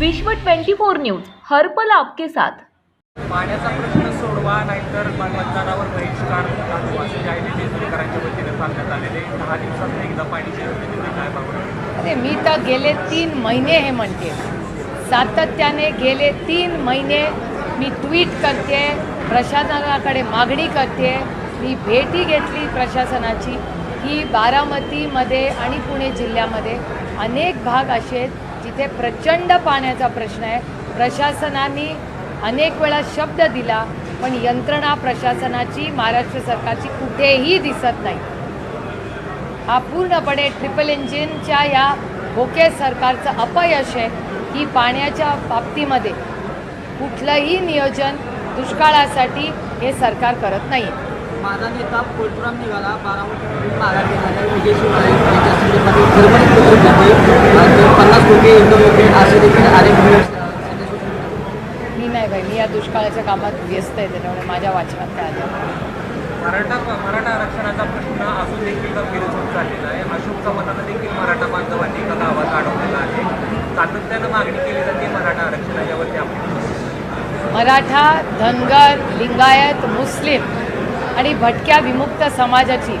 विश्व 24 न्यूज हर्पल आपके साथ. पाण्याचा प्रश्न सोडवा नाहीतर मतदानावर बहिष्कार असे जे आहे ते देशकरांच्या वतीने सांगण्यात आलेले. दहा दिवसात एकदा योजनेचे काय अरे मी तर गेले तीन महिने हे म्हणते. सातत्याने गेले तीन महिने मी ट्विट करते प्रशासनाकडे मागणी करते. मी भेटी घेतली प्रशासनाची. की बारामतीमध्ये आणि पुणे जिल्ह्यामध्ये अनेक भाग असे आहेत. जिथे प्रचंड पाण्याचा प्रश्न आहे. प्रशासनाने अनेक वेळा शब्द दिला पण यंत्रणा प्रशासनाची महाराष्ट्र सरकारची कुठेही दिसत नाही. हा पूर्णपणे ट्रिपल इंजिनच्या या भोके सरकारचं अपयश आहे की पाण्याच्या बाबतीमध्ये कुठलंही नियोजन दुष्काळासाठी हे सरकार करत नाही माझा नेता पोलपुराम निघाला बारामतीमधून माघार घेणाऱ्या विजय शिवराय यांच्या संदर्भात पन्नास कोटी योग्य असे देखील अनेक मी नाही बाई मी या दुष्काळाच्या कामात व्यस्त आहे त्याच्यामुळे माझ्या वाचनात काय आलं मराठा मराठा आरक्षणाचा प्रश्न अजून देखील गंभीर होत चाललेला आहे. अशोक चव्हाणांना देखील मराठा बांधवांनी एका गावात अडवलेला आहे. सातत्यानं मागणी केली जाते मराठा आरक्षण यावरती आपण. मराठा धनगर लिंगायत मुस्लिम आणि भटक्या विमुक्त समाजाची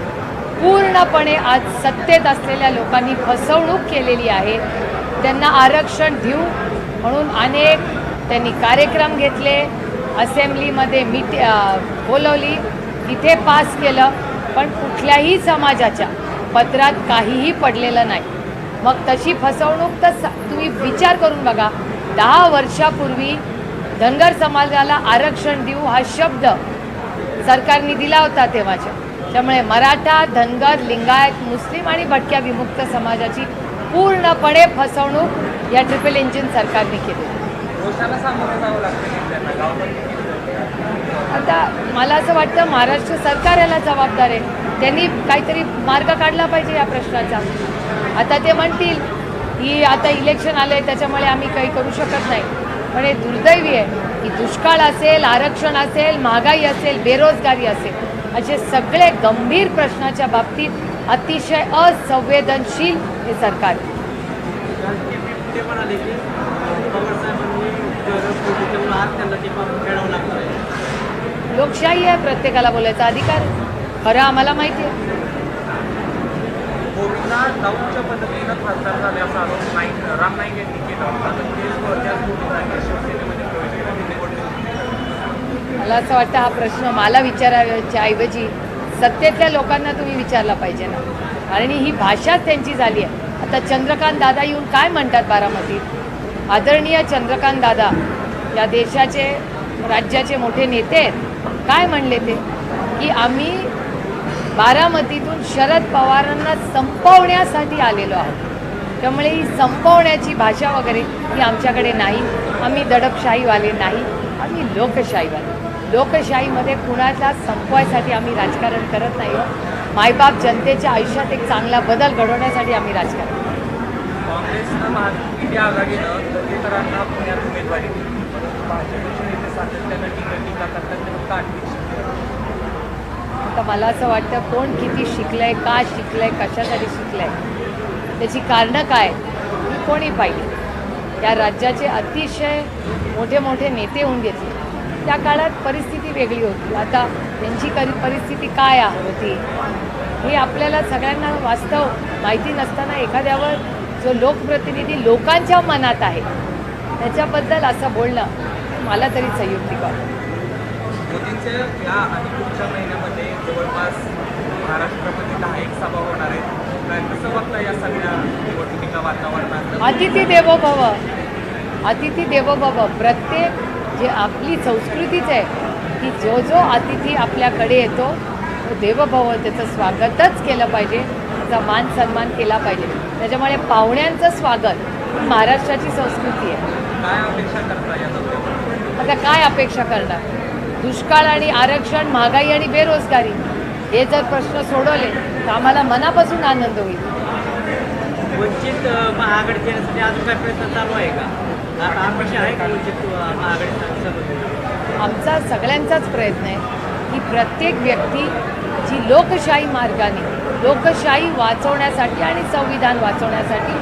पूर्णपणे आज सत्तेत असलेल्या लोकांनी फसवणूक केलेली आहे. त्यांना आरक्षण देऊ म्हणून अनेक त्यांनी कार्यक्रम घेतले. असेंब्लीमध्ये मीट बोलवली. तिथे पास केलं. पण कुठल्याही समाजाच्या पत्रात काहीही पडलेलं नाही. मग तशी फसवणूक तर तुम्ही विचार करून बघा. दहा वर्षापूर्वी धनगर समाजाला आरक्षण देऊ हा शब्द सरकारने दिला होता तेव्हाच्या. त्यामुळे मराठा धनगर लिंगायत मुस्लिम आणि भटक्या विमुक्त समाजाची पूर्णपणे फसवणूक या ट्रिपल इंजिन सरकारने केली. आता मला असं वाटतं महाराष्ट्र सरकार याला जबाबदार आहे. त्यांनी काहीतरी मार्ग काढला पाहिजे या प्रश्नाचा. आता ते म्हणतील की आता इलेक्शन आलं आहे त्याच्यामुळे आम्ही काही करू शकत नाही. पण हे दुर्दैवी आहे. की दुष्काळ असेल आरक्षण असेल महागाई असेल बेरोजगारी असेल असे सगळे गंभीर प्रश्नाच्या बाबतीत अतिशय असंवेदनशील हे सरकार. लोकशाही आहे प्रत्येकाला बोलायचा अधिकार खरं आम्हाला माहिती आहे. पद्धतीनं झाले असा आरोप राम नाईक यांनी केला होता तर ते त्याच गोविंदांनी शिवसेनेमध्ये प्रवेश केला ते निवडणूक मला असं वाटतं हा प्रश्न मला विचारायच्या ऐवजी सत्तेतल्या लोकांना तुम्ही विचारला पाहिजे ना. आणि ही भाषाच त्यांची झाली आहे. आता चंद्रकांत दादा येऊन काय म्हणतात बारामतीत आदरणीय चंद्रकांत दादा या देशाचे राज्याचे मोठे नेते आहेत. काय म्हणले ते? की आम्ही बारामतीतून शरद पवारांना संपवण्यासाठी आलेलो आहोत. त्यामुळे ही संपवण्याची भाषा वगैरे ही आमच्याकडे नाही. आम्ही दडपशाहीवाले नाही. आम्ही लोकशाहीवाले. लोकशाहीमध्ये कुणाला संपवायसाठी आम्ही राजकारण करत नाही आहोत. मायबाप जनतेच्या आयुष्यात एक चांगला बदल घडवण्यासाठी आम्ही राजकारण करतो. काँग्रेसनं महायुती आघाडीनं दलितरांना पुण्यात उमेदवारी दिली परंतु भाजपचे नेते सातत्यानं टीका टीका करतात ते फक्त आठवी आता मला असं वाटतं कोण किती शिकलंय का शिकलंय कशासाठी शिकलंय त्याची कारणं काय ही कोणी पाहिजे या राज्याचे अतिशय मोठे मोठे नेते होऊन घेतले त्या काळात परिस्थिती वेगळी होती. आता त्यांची करी परिस्थिती काय आहे होती? हे आपल्याला सगळ्यांना वास्तव माहिती नसताना एखाद्यावर जो लोकप्रतिनिधी लोकांच्या मनात आहे त्याच्याबद्दल असं बोलणं मला तरी संयुक्तिक वाटतं. मोदींच्या या आणि पुढच्या महिन्यामध्ये जवळपास महाराष्ट्रामध्ये दहा एक सभा होणार आहेत. कसं बघता या सगळ्या निवडणुकीच्या वातावरणात? अतिथी देवो भव अतिथी देवो भव प्रत्येक जे आपली संस्कृतीच आहे की जो जो अतिथी आपल्याकडे येतो तो देवभव त्याचं स्वागतच केलं पाहिजे त्याचा मान सन्मान केला पाहिजे. त्याच्यामुळे पाहुण्यांचं स्वागत ही महाराष्ट्राची संस्कृती आहे. आता काय अपेक्षा करणार? दुष्काळ आणि आरक्षण महागाई आणि बेरोजगारी हे जर प्रश्न सोडवले तर आम्हाला मनापासून आनंद होईल. वंचित येण्यासाठी अजून काय प्रयत्न चालू आहे का? आमचा सगळ्यांचाच प्रयत्न आहे की प्रत्येक व्यक्ती जी लोकशाही मार्गाने लोकशाही वाचवण्यासाठी आणि संविधान वाचवण्यासाठी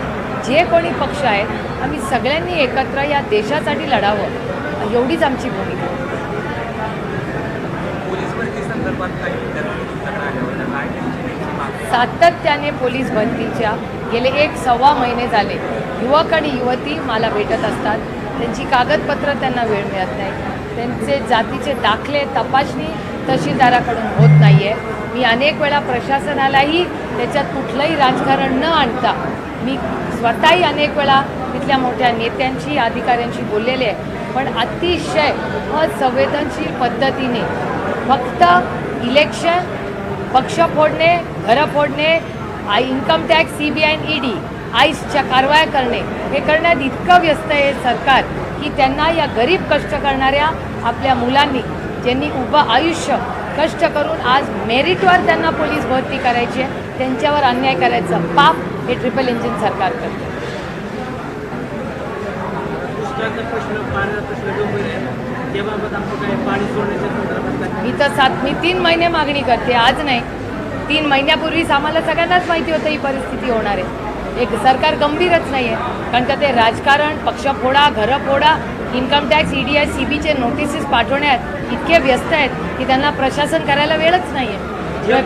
जे कोणी पक्ष आहेत आम्ही सगळ्यांनी एकत्र या देशासाठी लढावं एवढीच आमची भूमिका सातत्याने पोलीस भरतीच्या गेले एक सव्वा महिने झाले. युवक आणि युवती मला भेटत असतात. त्यांची कागदपत्र त्यांना वेळ मिळत नाही. त्यांचे जातीचे दाखले तपासणी तहसीलदाराकडून होत नाही आहे मी अनेक वेळा प्रशासनालाही त्याच्यात कुठलंही राजकारण न आणता मी स्वतःही अनेक वेळा तिथल्या मोठ्या नेत्यांशी अधिकाऱ्यांशी बोललेले आहे. पण अतिशय असंवेदनशील पद्धतीने फक्त इलेक्शन पक्ष फोडणे घरं फोडणे I income tax C B I E ED आईसच्या कारवाया करणे हे करण्यात इतकं व्यस्त आहे सरकार की त्यांना या गरीब कष्ट करणाऱ्या आपल्या मुलांनी ज्यांनी उभं आयुष्य कष्ट करून आज मेरिटवर त्यांना पोलीस भरती करायची आहे त्यांच्यावर अन्याय करायचं पाप हे ट्रिपल इंजिन सरकार करते. मी तर सात मी तीन महिने मागणी करते आज नाही. तीन महिन्यापूर्वीच आम्हाला सगळ्यांनाच माहिती होतं ही परिस्थिती होणार आहे. एक सरकार गंभीरच नाही आहे कारण का ते राजकारण पक्ष फोडा घरं फोडा income tax E D I C बीचे नोटिसेस पाठवण्यात इतके व्यस्त आहेत की त्यांना प्रशासन करायला वेळच नाही आहे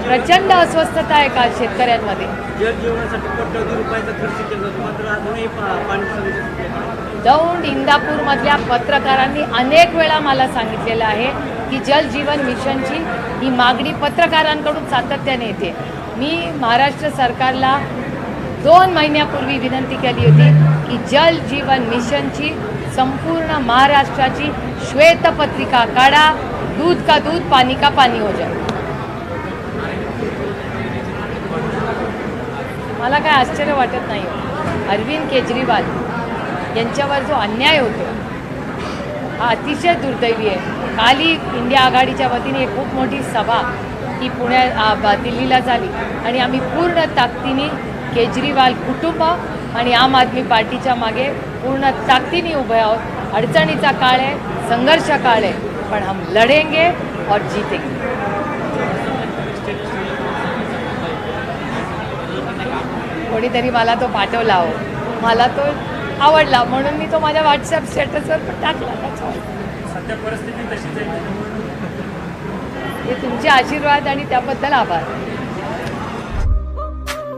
प्रचंड अस्वस्थता आहे काल शेतकऱ्यांमध्ये. दौंड इंदापूरमधल्या पत्रकारांनी अनेक वेळा मला सांगितलेलं आहे की जल जीवन मिशनची ही मागणी पत्रकारांकडून सातत्याने येते. मी महाराष्ट्र सरकारला दोन महिन्यापूर्वी विनंती केली होती की जल जीवन मिशनची संपूर्ण महाराष्ट्राची श्वेतपत्रिका काढा. दूध का दूध पाणी का पाणी हो जाए मला काय आश्चर्य वाटत नाही हो. अरविंद केजरीवाल यांच्यावर जो अन्याय होतो हा अतिशय दुर्दैवी आहे. काली इंडिया आघाडीच्या वतीने एक खूप मोठी सभा ही पुण्या दिल्लीला झाली आणि आम्ही पूर्ण ताकदीने केजरीवाल कुटुंब आणि आम आदमी पार्टीच्या मागे पूर्ण ताकदीने उभे आहोत. अडचणीचा काळ आहे संघर्ष काळ आहे पण हम लढेंगे और जीतेंगे. कोणीतरी मला तो पाठवला हो. मला तो आवडला म्हणून मी तो माझ्या व्हॉट्सअप स्टेटसवर पण टाकला सध्या परिस्थिती तशीच आहे. हे तुमचे आशीर्वाद आणि त्याबद्दल आभार.